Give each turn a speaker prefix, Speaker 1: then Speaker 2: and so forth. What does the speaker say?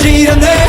Speaker 1: Sreeranga